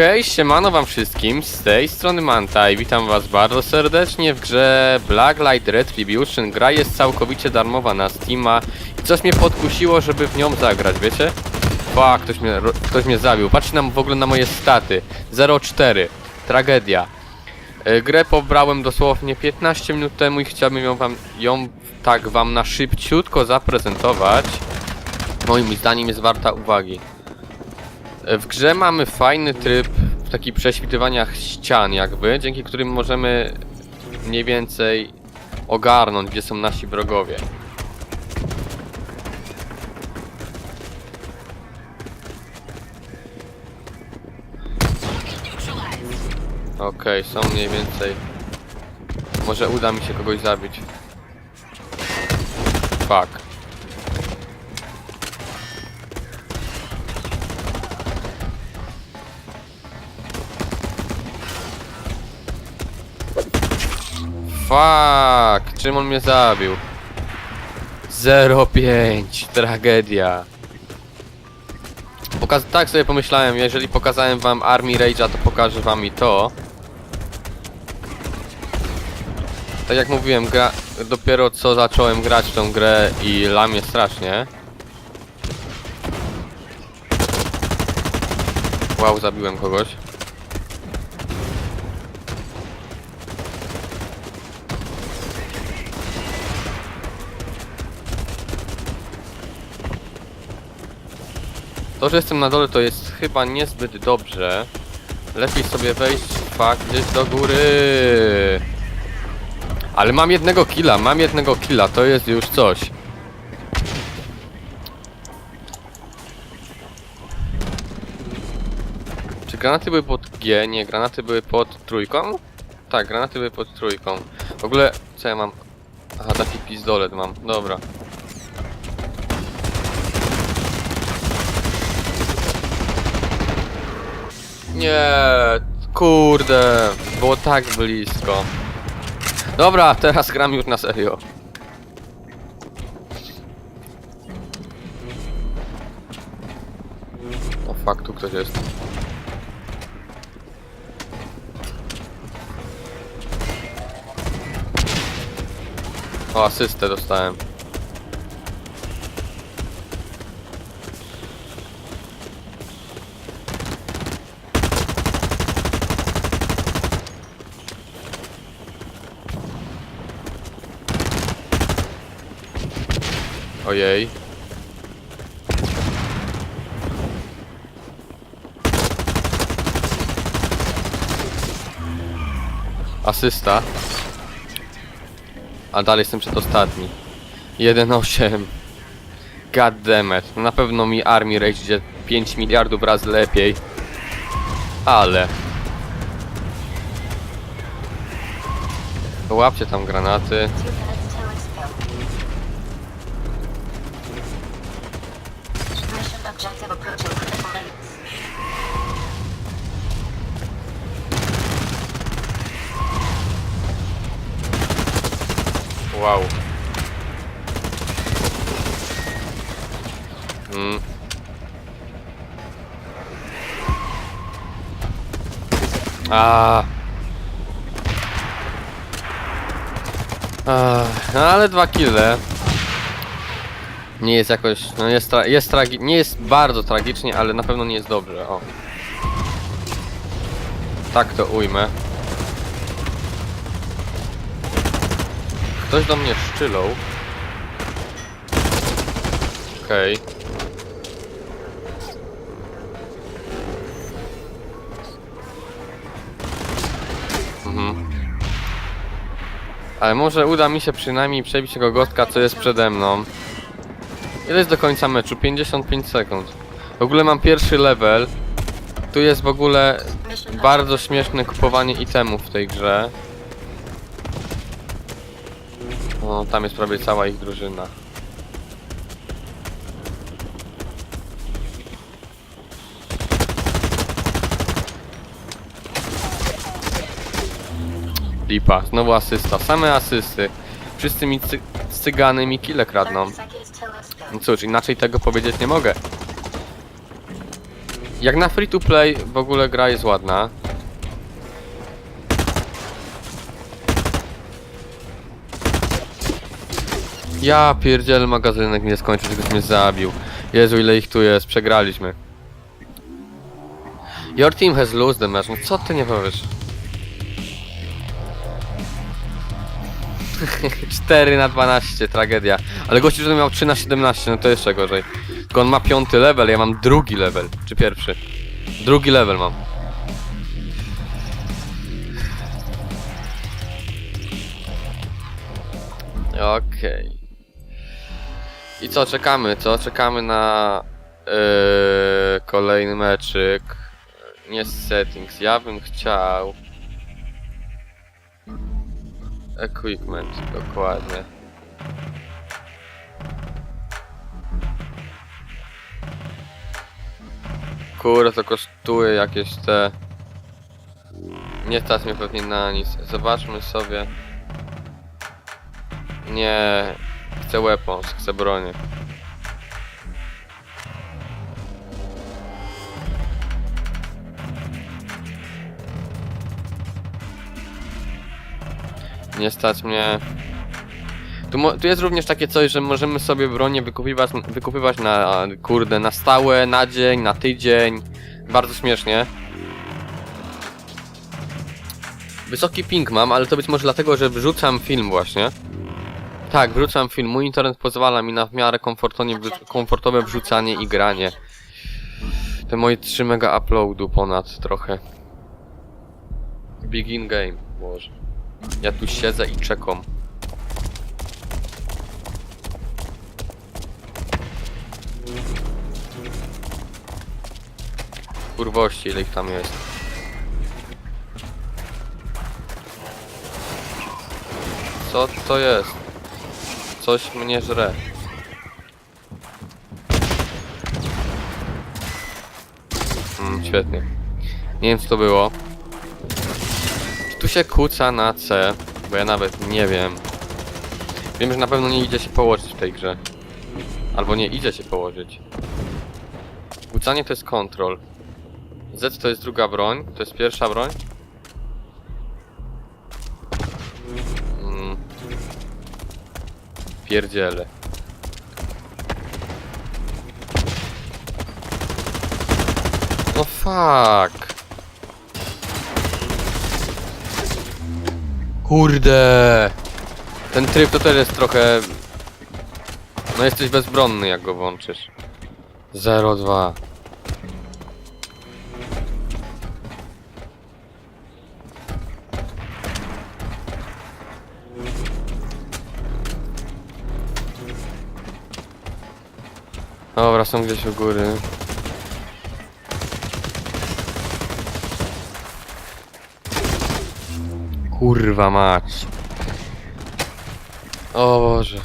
Hej, siemano wam wszystkim, z tej strony Manta i witam was bardzo serdecznie w grze Blacklight Retribution. Gra jest całkowicie darmowa na Steama i coś mnie podkusiło, żeby w nią zagrać, wiecie? Fuck, ktoś mnie, ktoś mnie zabił. Patrzcie nam w ogóle na moje staty. 0,4. Tragedia. E, Grę pobrałem dosłownie 15 minut temu i chciałbym ją wam, ją tak wam na szybciutko zaprezentować. Moim zdaniem jest warta uwagi. W grze mamy fajny tryb taki prześwitywania ścian jakby, dzięki którym możemy mniej więcej ogarnąć, gdzie są nasi wrogowie. Okej, są mniej więcej. Może uda mi się kogoś zabić. Fuck! Czym on mnie zabił? 05. Tragedia. Pokaz tak sobie pomyślałem, jeżeli pokazałem wam Army Rage'a, to pokażę wam i to. Tak jak mówiłem, gra... dopiero co zacząłem grać w tą grę i lamię strasznie. Wow, zabiłem kogoś. Że jestem na dole to jest chyba niezbyt dobrze. Lepiej sobie wejść fakt gdzieś do góry. Ale mam jednego killa, mam jednego killa, to jest już coś. Czy granaty były pod G? Nie, granaty były pod trójką? Tak, granaty były pod trójką. W ogóle, co ja mam? Aha, taki pizdolet mam, dobra. Nie, kurde, było tak blisko. Dobra, teraz gram już na serio. O fuck, tu ktoś jest. O, asystę dostałem. Ojej. Asysta. A dalej jestem przedostatni. 1-8. God. Na pewno mi Army Rage idzie 5 miliardów razy lepiej. Ale... Łapcie tam granaty. Objective approaching critical limits. Wow. Mm. A. A, no ale dwa kile. Nie jest jakoś, no jest, tra jest tragi nie jest bardzo tragicznie, ale na pewno nie jest dobrze, o. Tak to ujmę. Ktoś do mnie szczylał. Okej. Mhm. Ale może uda mi się przynajmniej przebić tego gostka, co jest przede mną. Ile jest do końca meczu? 55 sekund. W ogóle mam pierwszy level. Tu jest w ogóle bardzo śmieszne kupowanie itemów w tej grze. No, tam jest prawie cała ich drużyna. Lipa, znowu asysta, same asysty. Wszyscy mi cy cygany mi kile kradną. No cóż, inaczej tego powiedzieć nie mogę. Jak na free to play w ogóle gra jest ładna. Ja pierdziel magazynek nie skończył, żebyś mnie zabił. Jezu ile ich tu jest, przegraliśmy. Your team has lost the match, no co ty nie powiesz? 4 na 12, tragedia. Ale gościu, że miał 3 na 17, no to jeszcze gorzej. Tylko on ma piąty level, ja mam drugi level. Czy pierwszy? Drugi level mam. Okej. I co, czekamy, co? Czekamy na yy, kolejny meczyk. Nie z settings. Ja bym chciał... Equipment, dokładnie. Kurde, to kosztuje jakieś te... Nie stać mnie pewnie na nic. Zobaczmy sobie. Nie, chcę weapons, chcę bronię. Nie stać mnie. Tu, tu jest również takie coś, że możemy sobie bronię wykupywać, wykupywać na kurde, na stałe, na dzień, na tydzień. Bardzo śmiesznie. Wysoki ping mam, ale to być może dlatego, że wrzucam film właśnie. Tak, wrzucam film. Mój internet pozwala mi na w miarę komfortowe wrzucanie i granie. Te moje 3 mega uploadu ponad trochę. Begin game, Boże. Ja tu siedzę i czekam. Kurwości, ile ich tam jest. Co to jest? Coś mnie żre. Mm, świetnie. Nie wiem co to było. Się kłóca na C? Bo ja nawet nie wiem. Wiem, że na pewno nie idzie się położyć w tej grze. Albo nie idzie się położyć. Kłócanie to jest kontrol. Z to jest druga broń, to jest pierwsza broń. Mm. Pierdziele. No fuck. Kurde. Ten tryb to też jest trochę... No jesteś bezbronny jak go włączysz. 0,2. Dobra, są gdzieś u góry. Kurwa mać. O Boże.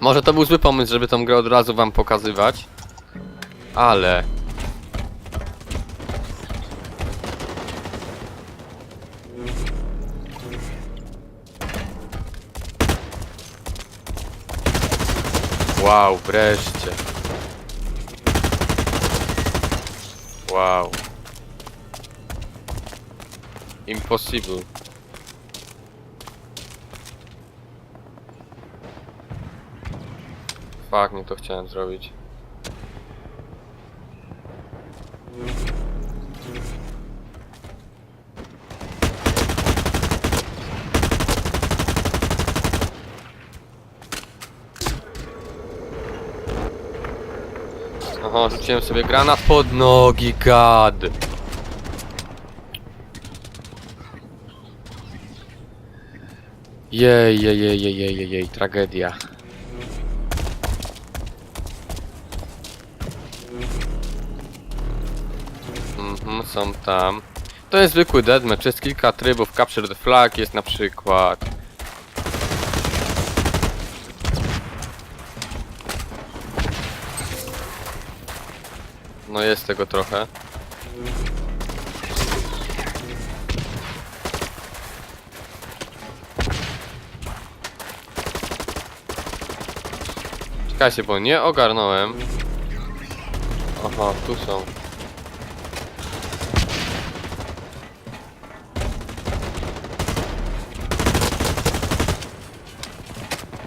Może to był zły pomysł, żeby tą grę od razu wam pokazywać. Ale... Wow, wreszcie. Wow. Impossible. Fuck, nie to chciałem zrobić. Aha, rzuciłem sobie granat pod nogi, gad. Jej, jej, jej, jej, jej, jej, tragedia. Mhm, są tam. To jest zwykły deathmatch, jest kilka trybów, capture the flag jest na przykład. No jest tego trochę. Czekajcie, bo nie ogarnąłem. Aha, tu są.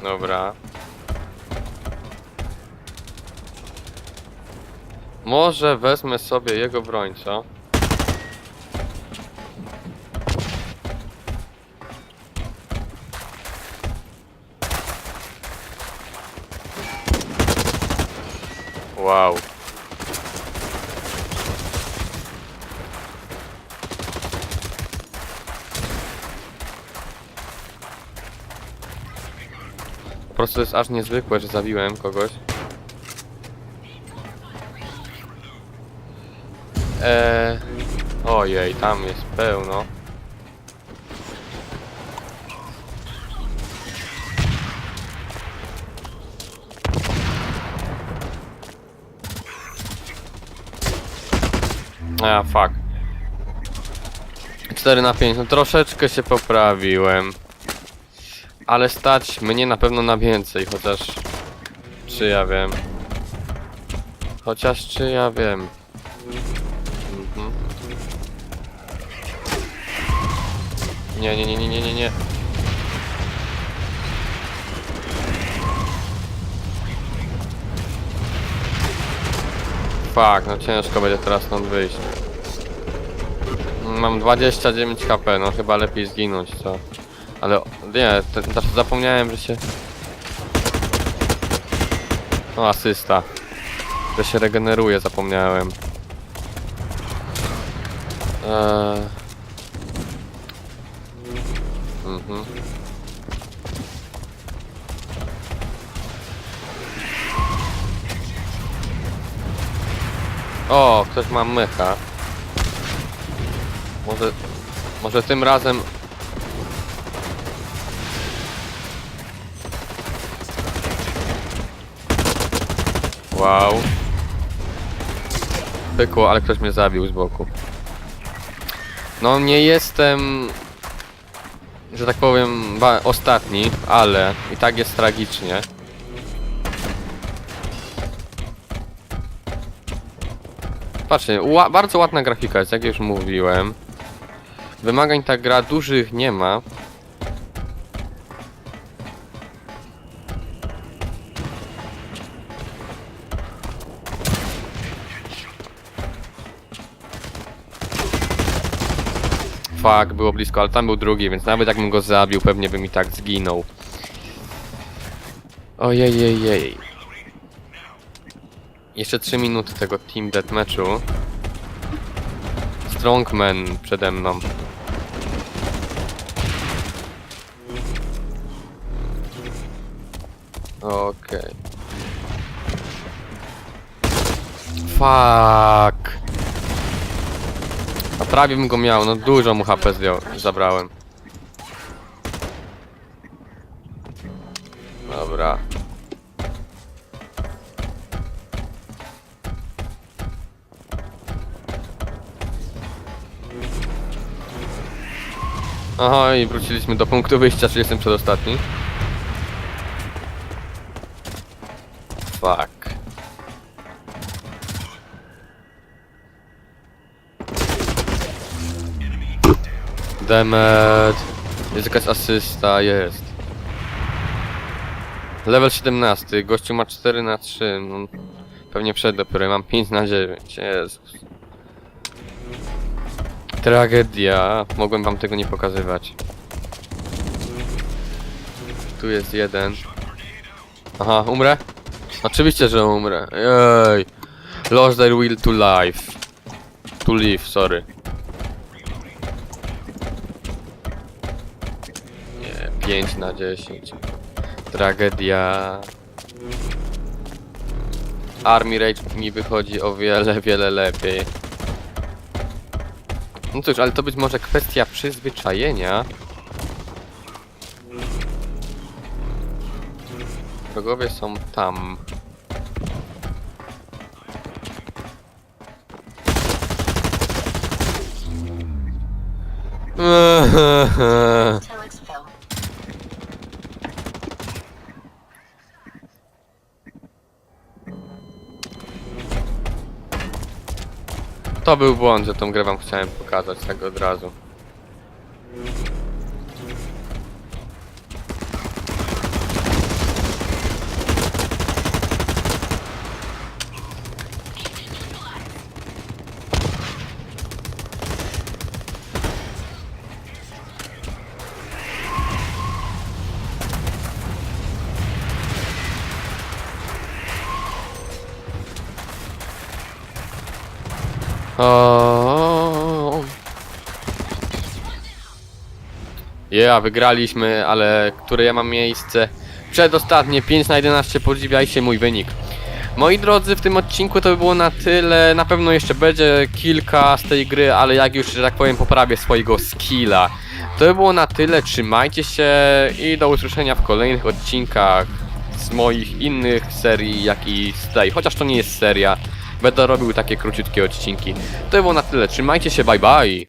Dobra. Może wezmę sobie jego broń, co? Wow. Po prostu jest aż niezwykłe, że zabiłem kogoś. Eee, ojej, tam jest pełno. A, fuck. 4 na 5, no troszeczkę się poprawiłem. Ale stać mnie na pewno na więcej, chociaż... Czy ja wiem? Chociaż czy ja wiem? Mhm. Nie, nie, nie, nie, nie, nie, nie. Fuck, no ciężko będzie teraz stąd wyjść. Mam 29 HP, no chyba lepiej zginąć, co? Ale nie, te- znaczy zapomniałem, że się... O, asysta. Że się regeneruje, zapomniałem. Eee... O, ktoś ma mecha. Może... Może tym razem... Wow. Pykło, ale ktoś mnie zabił z boku. No nie jestem... Że tak powiem, ostatni, ale i tak jest tragicznie. Patrzcie, bardzo ładna grafika jest, jak już mówiłem. Wymagań ta gra dużych nie ma. Fuck, było blisko, ale tam był drugi, więc nawet jakbym go zabił, pewnie bym i tak zginął. Ojej, jej. Jeszcze 3 minuty tego Team Deathmatchu. Strongman przede mną. Okej. Fuck. A prawie bym go miał, no dużo mu HP zdjął, zabrałem. Aha, i wróciliśmy do punktu wyjścia, czyli jestem przedostatni. Fuck. Demet. Jest jakaś asysta, jest. Level 17, gościu ma 4 na 3, no, pewnie przed dopiero, mam 5 na 9, Jezus. Tragedia, mogłem wam tego nie pokazywać. Tu jest jeden. Aha, umrę? Oczywiście, że umrę. Jej. Lost their will to life. To live, sorry. Nie, 5 na 10. Tragedia. Army Rage mi wychodzi o wiele, wiele lepiej. No cóż, ale to być może kwestia przyzwyczajenia. Wrogowie są tam. Telex To był błąd, że tą grę wam chciałem pokazać tak od razu. Ja, wygraliśmy, ale które ja mam miejsce? Przedostatnie, 5 na 11, podziwiajcie mój wynik. Moi drodzy, w tym odcinku to by było na tyle. Na pewno jeszcze będzie kilka z tej gry, ale jak już, że tak powiem, poprawię swojego skilla. To by było na tyle, trzymajcie się i do usłyszenia w kolejnych odcinkach z moich innych serii, jak i z tej. Chociaż to nie jest seria, będę robił takie króciutkie odcinki. To by było na tyle, trzymajcie się, bye bye!